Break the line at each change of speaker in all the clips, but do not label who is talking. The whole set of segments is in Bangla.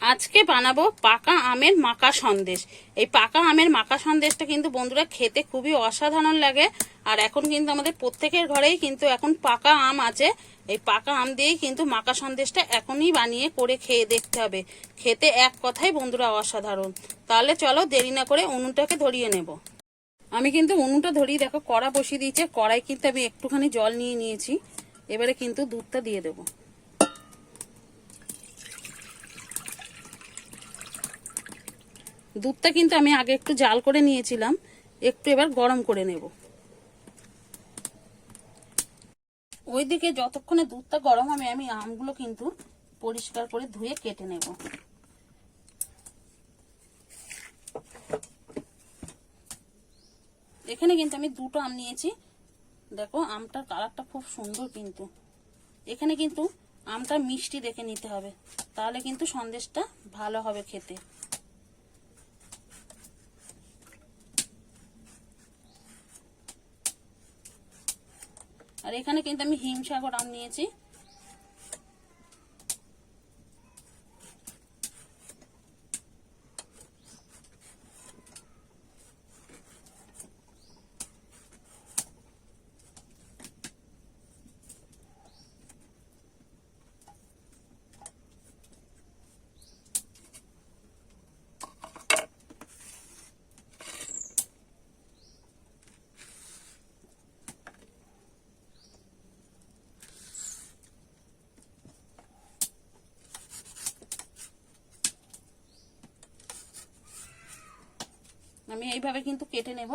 আজকে বানাবো পাকা আমের মাকা সন্দেশ। এই পাকা আমের মাকা সন্দেশটা কিন্তু বন্ধুরা খেতে খুবই অসাধারণ লাগে। আর এখন কিন্তু আমাদের প্রত্যেকের ঘরেই কিন্তু এখন পাকা আম আছে। এই পাকা আম দিয়েই কিন্তু মাকা সন্দেশটা এখনই বানিয়ে করে খেয়ে দেখতে হবে। খেতে এক কথাই বন্ধুরা অসাধারণ। তাহলে চলো দেরি না করে উনুনটাকে ধরিয়ে নেব। আমি কিন্তু উনুনটা ধরিয়ে দেখো, কড়া বসিয়ে দিয়েছে। কড়াই কিন্তু আমি একটুখানি জল নিয়ে নিয়েছি। এবারে কিন্তু দুধটা দিয়ে দেবো। দুধটা কিন্তু আমি আগে একটু জাল করে নিয়েছিলাম, একটু এবার গরম করে নেব। ওইদিকে যতক্ষণে দুধটা গরম হবে, আমি আমগুলো কিন্তু পরিষ্কার করে ধুয়ে কেটে নেব। এখানে কিন্তু আমি দুটো আম নিয়েছি। দেখো, আমটার কালারটা খুব সুন্দর কিন্তু। এখানে কিন্তু আমটা মিষ্টি দেখে নিতে হবে, তাহলে কিন্তু সন্দেশটা ভালো হবে খেতে। আর এখানে কিন্তু আমি হিমসাগর আম নিয়েছি। আমি এইভাবে কিন্তু কেটে নেব।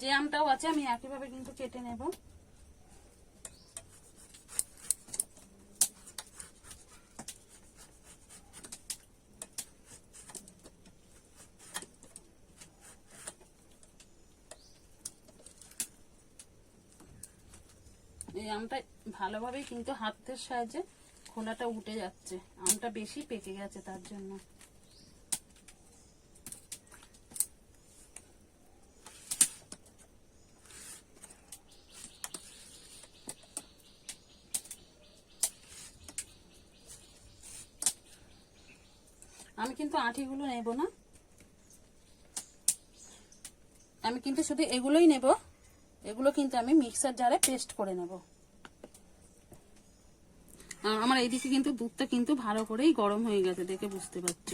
যে আমটাও আছে, আমি একইভাবে কিন্তু কেটে নেব। এই আমটা ভালোভাবেই কিন্তু হাতের সাহায্যে খোলাটা উঠে যাচ্ছে। আমটা বেশি পেকে গেছে তার জন্য। আমি কিন্তু আঠিগুলো নেব না। আমি কিন্তু শুধু এগুলোই নেব। এগুলো কিন্তু আমি মিক্সার জারে পেস্ট করে নেব। আমার এইদিকে কিন্তু দুধটা কিন্তু ভালো করেই গরম হয়ে গেছে, দেখে বুঝতে পারছ।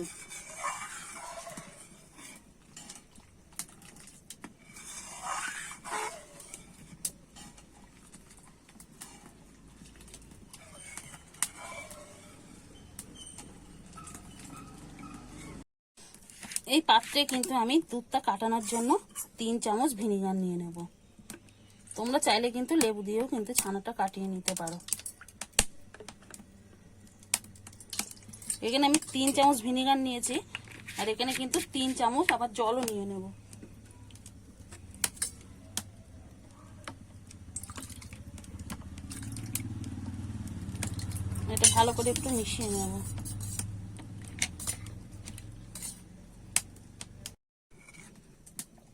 এই পাত্রে কিন্তু আমি দুধটা কাটানোর জন্য তিন চামচ ভিনিগার নিয়ে নেব। তোমরা চাইলে কিন্তু লেবু দিয়েও কিন্তু ছানাটা কাটিয়ে নিতে পারো। এখানে আমি তিন চামচ ভিনিগার নিয়েছি, আর এখানে কিন্তু তিন চামচ আবার জলও নিয়ে নেব। এটা ভালো করে একটু মিশিয়ে নেব।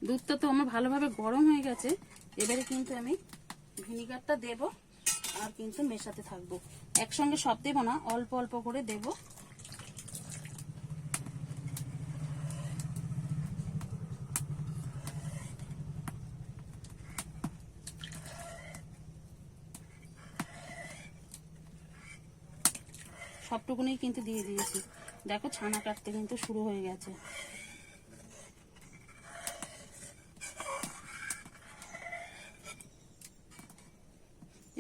দুধটা তো আমার ভালোভাবে গরম হয়ে গেছে, এবারে কিন্তু আমি ভিনিগারটা দেব আর কিন্তু মেশাতে থাকব। একসঙ্গে সব দেবো না, অল্প অল্প করে দেবো। সবটুকুনি কিন্তু দিয়ে দিয়েছি। দেখো ছানা কাটতে কিন্তু শুরু হয়ে গেছে।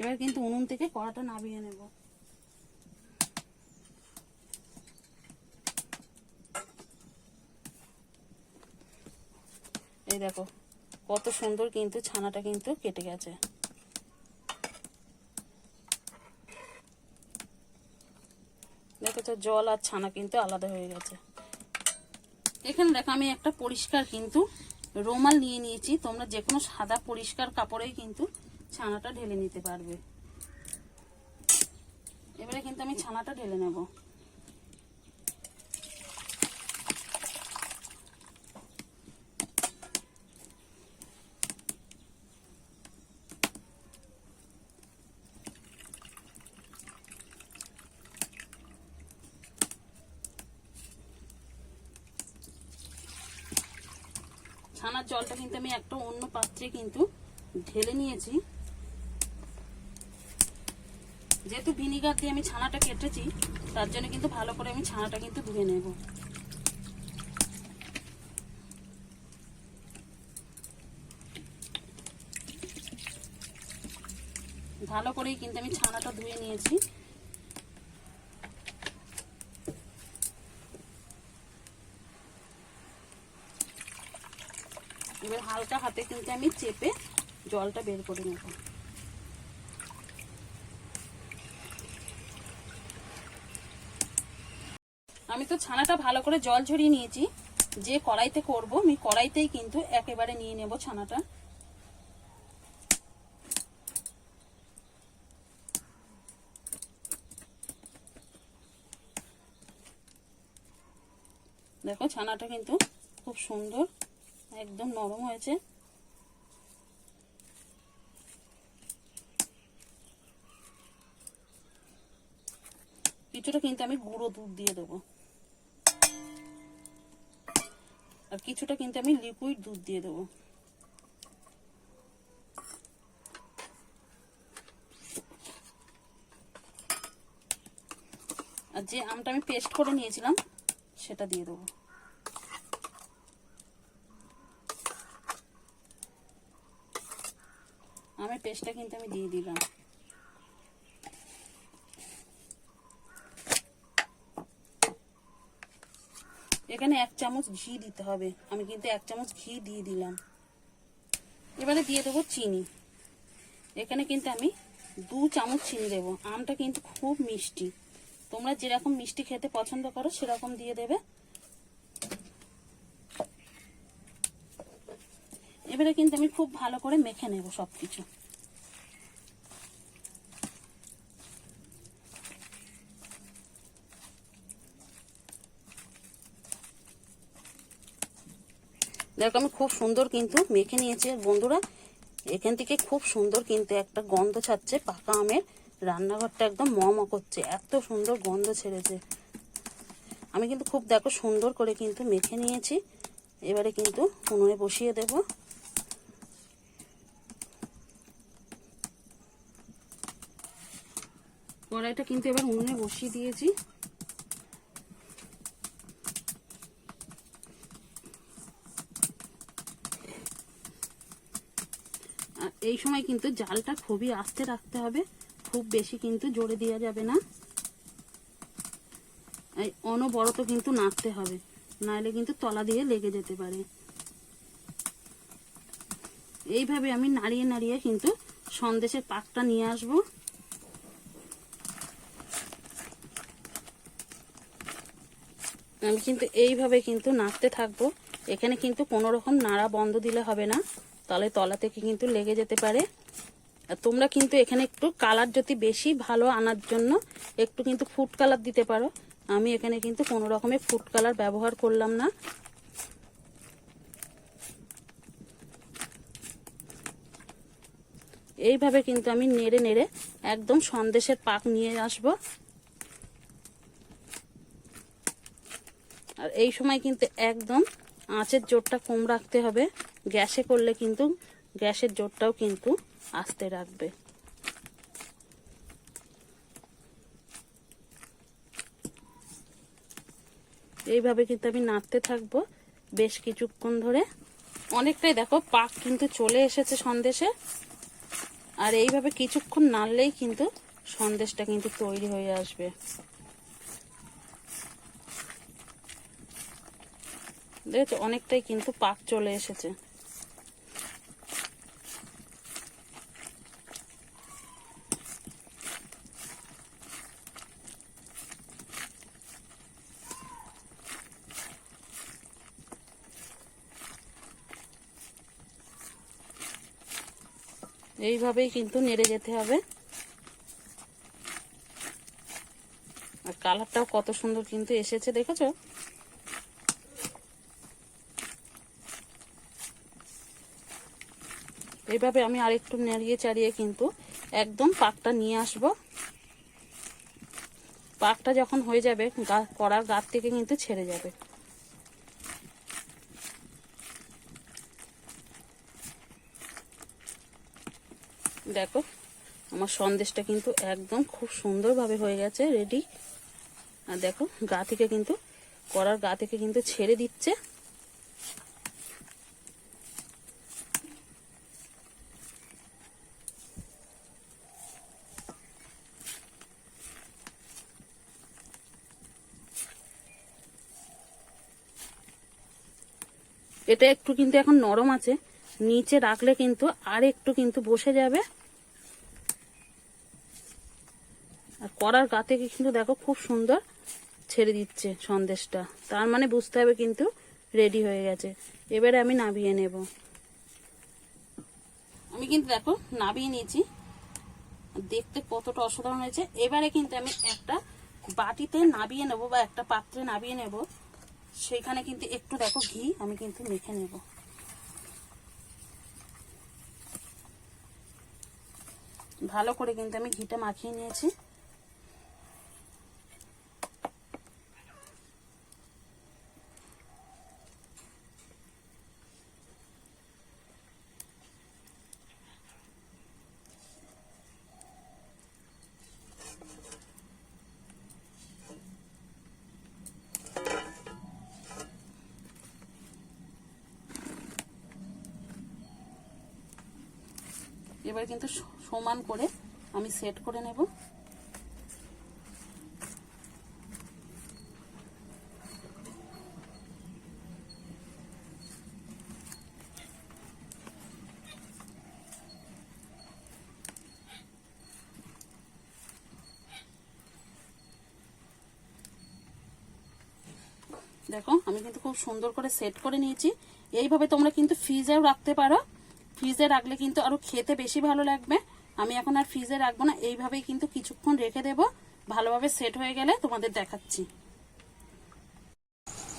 এবার কিন্তু উনুন থেকে কড়াটা নামিয়ে নেব। এই দেখো, কত সুন্দর কিন্তু ছানাটা কিন্তু কেটে গেছে। দেখেছ জল আর ছানা কিন্তু আলাদা হয়ে গেছে। এখানে দেখো, আমি একটা পরিষ্কার কিন্তু রোমাল নিয়ে নিয়েছি। তোমরা যে কোনো সাদা পরিষ্কার কাপড়েই কিন্তু ছানাটা ঢেলে নিতে পারবে। এবারে কিন্তু আমি ছানাটা ঢেলে নেব। ছানার জলটা কিন্তু আমি একটা অন্য পাত্রে কিন্তু ঢেলে নিয়েছি। যেহেতু ভিনিগার দিয়ে আমি ছানাটা কেটেছি, তার জন্য কিন্তু ভালো করে আমি ছানাটা কিন্তু ধুয়ে নেব। ভালো করেই কিন্তু আমি ছানাটা ধুয়ে নিয়েছি এবার হালকা হাতে কিন্তু আমি চেপে জলটা বের করে নেব। আমি তো ছানাটা ভালো করে জল ঝরিয়ে নিয়েছি। যে কড়াইতে করব, আমি কড়াইতেই কিন্তু একেবারে নিয়ে নেব ছানাটা। দেখো ছানাটা কিন্তু খুব সুন্দর একদম নরম হয়েছে। কিছুটা কিন্তু আমি গুঁড়ো দুধ দিয়ে দেবো। আর কিছুটা কিন্তু আমি লিকুইড দুধ দিয়ে দেবো। আর যে আমটা আমি পেস্ট করে নিয়েছিলাম, সেটা দিয়ে দেবো আমের পেস্টটা কিন্তু আমি দিয়ে দিলাম। এখানে এক চামচ ঘি দিতে হবে। আমি কিন্তু এক চামচ ঘি দিয়ে দিলাম। এবারে দিয়ে দেবো চিনি। এখানে কিন্তু আমি দু চামচ চিনি দেবো। আমটা কিন্তু খুব মিষ্টি। তোমরা যেরকম মিষ্টি খেতে পছন্দ করো, সেরকম দিয়ে দেবে। এবারে কিন্তু আমি খুব ভালো করে মেখে নেব সব কিছু দেখো আমি খুব সুন্দর কিন্তু মেখে নিয়েছি বন্ধুরা, এখান থেকে খুব সুন্দর কিন্তু একটা গন্ধ ছাড়ছে পাকা আমের। রান্নাঘরটা একদম মম করছে, এত সুন্দর গন্ধ ছেড়েছে। আমি কিন্তু খুব দেখো সুন্দর করে কিন্তু মেখে নিয়েছি। এবারে কিন্তু উনুনে বসিয়ে দেব। কড়াইটা কিন্তু এবার উনুনে বসিয়ে দিয়েছি। এই সময় কিন্তু জালটা খুবই আস্তে রাখতে হবে। খুব বেশি কিন্তু জোরে দেওয়া যাবে না। এই অনবরত কিন্তু নাড়তে হবে। নাহলে কিন্তু তলা দিয়ে লেগে যেতে পারে। এইভাবে আমি নাড়িয়ে নাড়িয়ে কিন্তু সন্দেশের পাকটা নিয়ে আসব। আমি কিন্তু এইভাবে কিন্তু নাড়তে থাকব। এখানে কিন্তু কোনো রকম নাড়া বন্ধ দিলে হবে না। তাহলে তলা থেকে কিন্তু লেগে যেতে পারে। আর তোমরা কিন্তু এখানে একটু কালার যদি বেশি ভালো আনার জন্য একটু কিন্তু ফুড কালার দিতে পারো। আমি এখানে কিন্তু কোনো রকমের ফুড কালার ব্যবহার করলাম না। এইভাবে কিন্তু আমি নেড়ে নেড়ে একদম সন্দেশের পাক নিয়ে আসব। আর এই সময় কিন্তু একদম আঁচের জোরটা কম রাখতে হবে। গ্যাসে করলে কিন্তু গ্যাসের জোরটাও কিন্তু আস্তে রাখবে। এইভাবে কিন্তু আমি নাড়তে থাকব বেশ কিছুক্ষণ ধরে। অনেকটাই দেখো পাক কিন্তু চলে এসেছে সন্দেশে। আর এইভাবে কিছুক্ষণ নাড়লেই কিন্তু সন্দেশটা কিন্তু তৈরি হয়ে আসবে। দেখেছ? অনেকটাই কিন্তু পাক চলে এসেছে। এইভাবেই কিন্তু নেড়ে যেতে হবে। আর কালারটাও কত সুন্দর কিন্তু এসেছে, দেখেছ? এইভাবে আমি আরেকটু নেড়িয়ে চাড়িয়ে কিন্তু একদম পাকটা নিয়ে আসব। পাকটা যখন হয়ে যাবে কড়ার গাত থেকে কিন্তু ছেড়ে যাবে। দেখো, আমার সন্দেশটা কিন্তু একদম খুব সুন্দরভাবে হয়ে গেছে রেডি আর দেখো, গা থেকে কিন্তু, করার গা থেকে কিন্তু ছেড়ে দিচ্ছে। এটা একটু কিন্তু এখন নরম আছে, নিচে রাখলে কিন্তু আর একটু কিন্তু বসে যাবে। আর কড়ার গা থেকে কিন্তু দেখো খুব সুন্দর ছেড়ে দিচ্ছে সন্দেশটা। তার মানে বুঝতে হবে কিন্তু রেডি হয়ে গেছে। এবারে আমি নাবিয়ে নেব। আমি কিন্তু দেখো নাবিয়ে নিয়েছি। দেখতে কতটা অসাধারণ হয়েছে। এবারে কিন্তু আমি একটা বাটিতে নাবিয়ে নেব বা একটা পাত্রে নাবিয়ে নেব। সেইখানে কিন্তু একটু দেখো ঘি আমি কিন্তু মেখে নেব। ভালো করে কিন্তু আমি ঘিটা মাখিয়ে নিয়েছি। এবার কিন্তু সমান করে আমি সেট করে নেব। দেখো, আমি কিন্তু খুব সুন্দর করে সেট করে নিয়েছি। এইভাবে তোমরা কিন্তু ফ্রিজেও রাখতে পারো। ফ্রিজে রাখলে কিন্তু আরও খেতে বেশি ভালো লাগবে। আমি এখন আর ফ্রিজে রাখব না, এইভাবেই কিন্তু কিছুক্ষণ রেখে দেব। ভালোভাবে সেট হয়ে গেলে তোমাদের দেখাচ্ছি।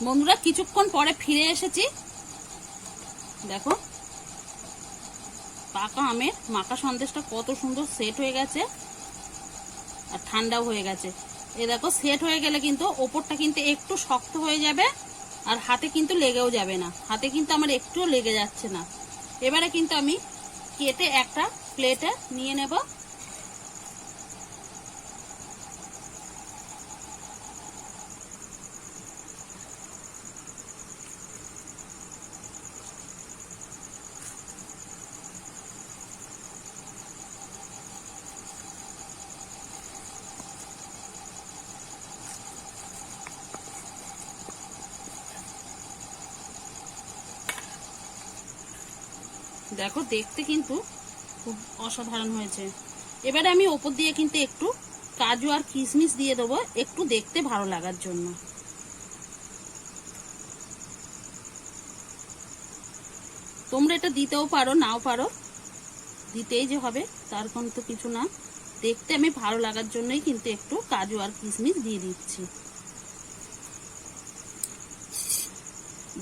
বন্ধুরা, কিছুক্ষণ পরে ফিরে এসেছি। দেখো, পাকা আমের মাখা সন্দেশটা কত সুন্দর সেট হয়ে গেছে আর ঠান্ডাও হয়ে গেছে। এ দেখো, সেট হয়ে গেলে কিন্তু ওপরটা কিন্তু একটু শক্ত হয়ে যাবে আর হাতে কিন্তু লেগেও যাবে না। হাতে কিন্তু আমার একটুও লেগে যাচ্ছে না। এবারে কিন্তু আমি কেটে একটা প্লেটে নিয়ে নেব। দেখো, দেখতে কিন্তু খুব অসাধারণ হয়েছে। এবারে আমি ওপর দিয়ে কিন্তু একটু কাজু আর কিশমিশ দিয়ে দেবো, একটু দেখতে ভালো লাগার জন্য। তোমরা এটা দিতেও পারো, নাও পারো। দিতেই যে হবে, তার কিন্তু কিছু না। দেখতে আমি ভালো লাগার জন্যই কিন্তু একটু কাজু আর কিশমিশ দিয়ে দিচ্ছি।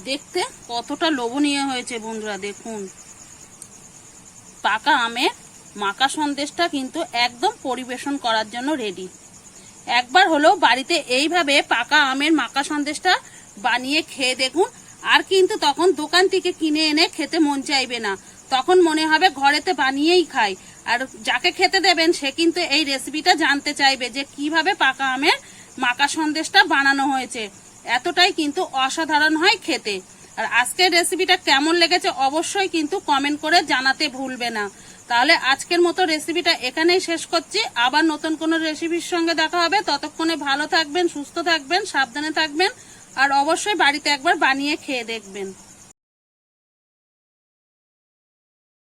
দেখতে কতটা লোভনীয় হয়েছে বন্ধুরা, দেখুন। পাকা আমের মাকা সন্দেশটা কিন্তু একদম পরিবেশন করার জন্য রেডি একবার হলো বাড়িতে এইভাবে পাকা আমের মাকা সন্দেশটা বানিয়ে খেয়ে দেখুন, আর কিন্তু তখন দোকান থেকে কিনে এনে খেতে মন চাইবে না। তখন মনে হবে ঘরেতে বানিয়েই খাই, আর যাকে খেতে দেবেন সে কিন্তু এই রেসিপিটা জানতে চাইবে যে কীভাবে পাকা আমের মাকা সন্দেশটা বানানো হয়েছে। এতটাই কিন্তু অসাধারণ হয় খেতে। আর আজকের রেসিপিটা কেমন লেগেছে অবশ্যই কিন্তু কমেন্ট করে জানাতে ভুলবে না। তাহলে আজকের মতো রেসিপিটা এখানেই শেষ করছি। আবার নতুন কোনো রেসিপির সঙ্গে দেখা হবে। ততক্ষণে ভালো থাকবেন, সুস্থ থাকবেন, সাবধানে থাকবেন। আর অবশ্যই বাড়িতে একবার বানিয়ে খেয়ে দেখবেন।